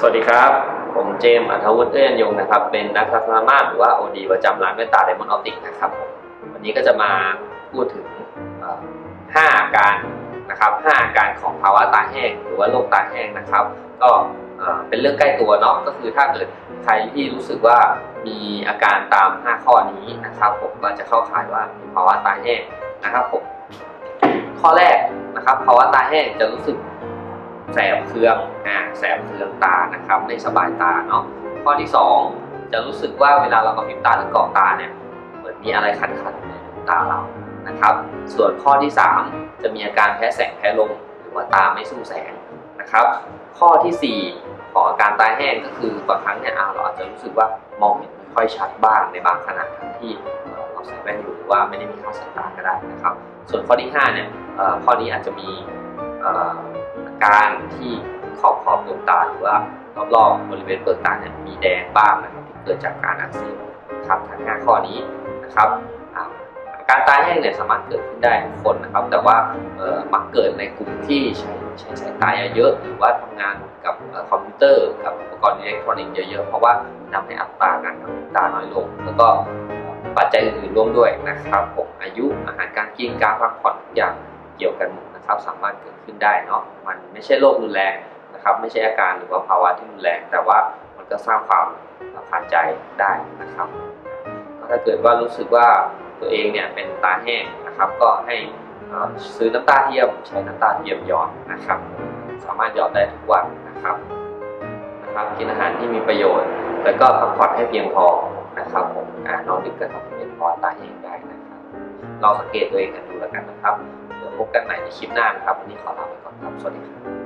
สวัสดีครับ ผมเจมส์อัธวุฒิเอื้อนยงนะครับ เป็นนักทัศนมาตรหรือว่า OD ประจำร้านแว่นตาไดมอนด์ออปติกนะครับผมวันนี้ก็จะมาพูดถึงเอ่อห้าการนะครับห้าอาการของภาวะตาแห้ง หรือว่าโรคตาแห้งนะครับ ก็เอ่อเป็นเรื่องใกล้ตัวเนาะ ก็คือถ้าเกิดใครที่รู้สึกว่ามีอาการตาม 5 ข้อนี้นะครับ ผมก็จะเข้าข่ายว่ามีภาวะตาแห้งนะครับผม ข้อแรกนะครับภาวะตาแห้งจะรู้สึก แสบเคืองอ่าแสบเคืองตานะครับไม่สบายตาเนาะข้อที่ 2 จะรู้สึกว่าเวลาเรากระพริบตาหรือเกาะตาเนี่ยเหมือนมีอะไรคันๆในดวงตาเรานะครับ ส่วนข้อที่ 3 จะมีอาการแพ้แสงแพ้ลมหรือว่าตาไม่สู้แสงนะครับ ข้อทีสี่4 ของอาการตาแห้งก็คือบางครั้งเนี่ยอ่าเราอาจจะรู้สึกว่ามองเห็นไม่ค่อยชัดบ้างในบางขณะทั้งที่เราใส่แว่นอยู่หรือว่าไม่ได้มีค่าสายตาก็ได้นะครับ ส่วนข้อที่5เนี่ยข้อนี้อาจจะมี การที่ขอบขอบดวงตาหรือว่ารอบๆบริเวณเปลือกตาเนี่ยมีแดงบ้างนะครับที่เกิดจากการอักเสบครับทั้ง5ข้อนี้นะครับอาการตาแห้งเนี่ยสามารถเกิดขึ้นได้ทุกคนนะครับ แต่ว่ามักเกิดในกลุ่มที่ใช้ใช้สายตาเยอะๆหรือว่าทำงานกับอคอมพิวเตอร์กับอุปกรณ์อิเล็กทรอนิกส์เยอะๆเพราะว่าทำให้อัตราการกระพริบตาน้อยลง แล้วก็ปัจจัยอื่นๆร่วมด้วยนะครับผมอายุอาหารการกินการพักผ่อนทุกอย่าง เกี่ยวกันหมดนะครับสามารถเกิดขึ้นได้เนาะมันไม่ใช่โรครุนแรงนะครับ ไม่ใช่อาการหรือว่าภาวะที่รุนแรง แต่ว่ามันก็สร้างความรำคาญใจได้นะครับก็ถ้าเกิดว่ารู้สึกว่าตัวเองเนี่ยเป็นตาแห้งนะครับก็ให้ซื้อน้ำตาเทียมใช้น้ำตาเทียมหยอดนะครับ สามารถหยอดได้ทุกวันนะครับนะครับกินอาหารที่มีประโยชน์ แล้วก็พักผ่อนให้เพียงพอนะครับผมอ่านอนดึกก็ทำให้เป็นภาวะตาแห้งได้นะครับลองสังเกตตัวเองกันดูแล้วกันนะครับ เดี๋ยวพบกันใหม่ในคลิปหน้านะครับวันนี้ขอลาไปก่อนครับสวัสดีครับ